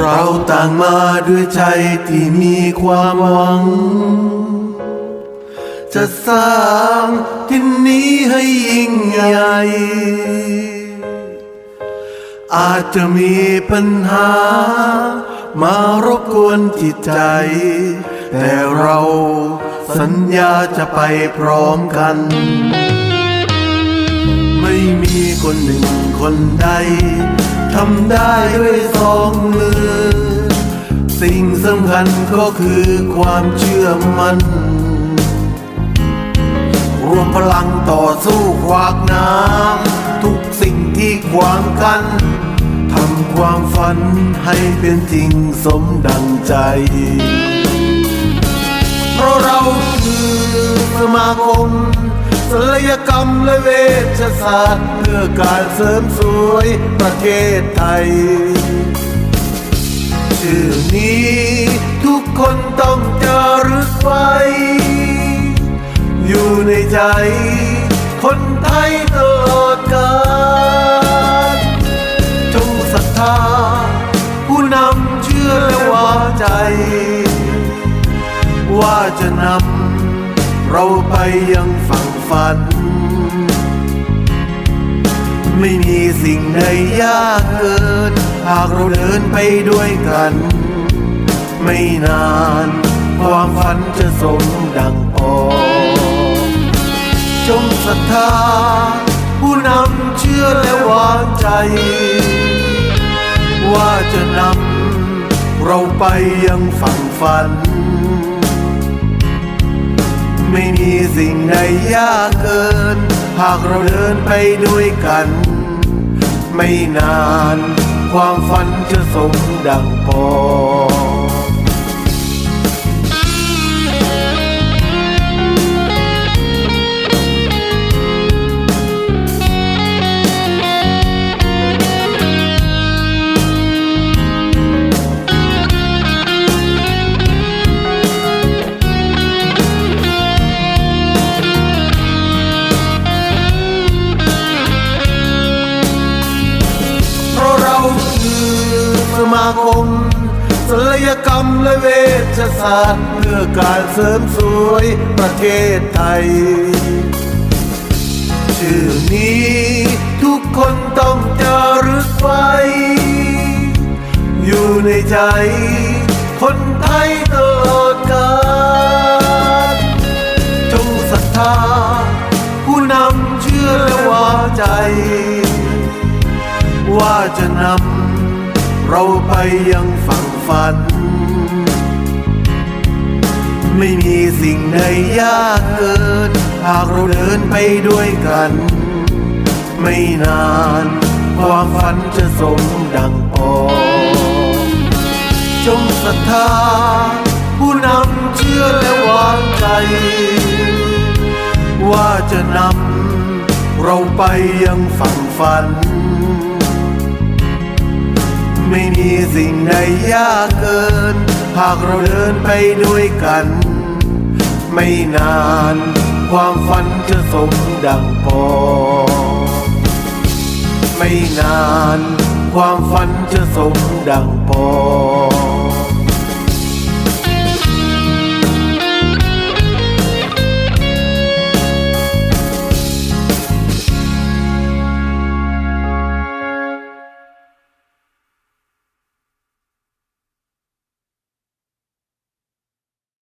เราต่างมาด้วยใจที่มีความหวัง จะสร้างที่นี้ให้ยิ่งใหญ่ อาจจะมีปัญหามารบกวนจิตใจ แต่เราสัญญาจะไปพร้อมกัน มีคนหนึ่งคนใดทำได้ด้วยสองมือ สิ่งสำคัญก็คือความเชื่อมัน่นรวมพลังต่อสู้ขวากน้ำทุกสิ่งที่ขวางกันทำความฝันให้เป็นจริงสมดังใจ เพราะเราคือสมาคม ศัลยกรรมและเวชศาสตร์เพื่อการเสริมสวยประเทศไทย ชื่อนี้ทุกคนต้องจารึกไว้ อยู่ในใจ คนไทยตลอดกาลจงศรัทธา ผู้นำเชื่อและวางใจ ว่าจะนำ เราไปยังฝั่งฝัน ไม่มีสิ่งใดยากเกิน หากเราเดินไปด้วยกัน ไม่นาน ความฝันจะสมดังพอจงศรัทธา ผู้นำเชื่อและวางใจ ว่าจะนำเราไปยังฝั่งฝัน ไม่มีสิ่งใดยากเกิน หากเราเดินไปด้วยกัน ไม่นาน ความฝันจะสมดังพอง คมศัลยกรรมและเวชศาสตร์เพื่อการเสริมสวยประเทศไทย ชื่อนี้ทุกคนต้องจารึกไว้อยู่ในใจ คนไทยตลอดกาลจงศรัทธา ผู้นำเชื่อและวางใจ ว่าจะนำ เราไปยังฝั่งฝัน ไม่มีสิ่งใดยากเกิน หากเราเดินไปด้วยกัน ไม่นาน ความฝันจะสมดังพอจงศรัทธา ผู้นำเชื่อและวางใจ ว่าจะนำเราไปยังฝั่งฝัน ไม่มีสิ่งใดยากเกิน หากเราเดินไปด้วยกัน ไม่นาน ความฝันจะสมดังพอไม่นาน ความฝันจะสมดังพอ